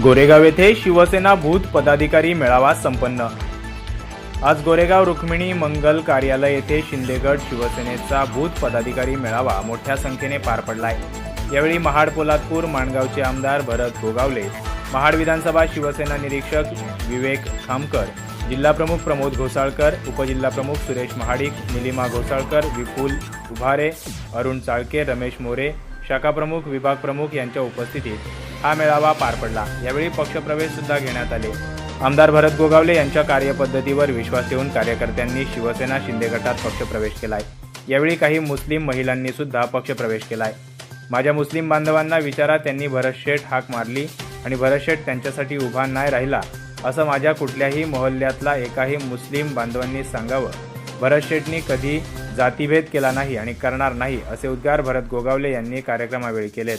गोरेगाव येथे शिवसेना बूथ पदाधिकारी मेळावा संपन्न. आज गोरेगाव रुक्मिणी मंगल कार्यालय येथे शिंदेगड शिवसेनेचा बूथ पदाधिकारी मेळावा मोठ्या संख्येने पार पडलाय. यावेळी महाड पोलादपूर माणगावचे आमदार भरत गोगावले महाड विधानसभा शिवसेना निरीक्षक विवेक खामकर जिल्हाप्रमुख प्रमोद घोसाळकर उपजिल्हाप्रमुख सुरेश महाडिक निलिमा घोसाळकर विपुल उभारे अरुण चाळके रमेश मोरे शाखाप्रमुख विभाग प्रमुख यांच्या उपस्थितीत हा मेळावा पार पडला. यावेळी पक्षप्रवेश सुद्धा घेण्यात आले. आमदार भरत गोगावले यांच्या कार्यपद्धतीवर विश्वास ठेवून कार्यकर्त्यांनी शिवसेना शिंदे गटात पक्षप्रवेश केलाय. यावेळी काही मुस्लिम महिलांनी सुद्धा पक्षप्रवेश केलाय. माझ्या मुस्लिम बांधवांना विचारा त्यांनी भरत शेठ हाक मारली आणि भरत शेठ त्यांच्यासाठी उभा नाही राहिला असं माझ्या कुठल्याही मोहल्ल्यातला एकाही मुस्लिम बांधवांनी सांगावं. भरत शेठनी कधी जातीभेद केला नाही आणि करणार नाही असे उद्गार भरत गोगावले यांनी कार्यक्रमावेळी केलेत.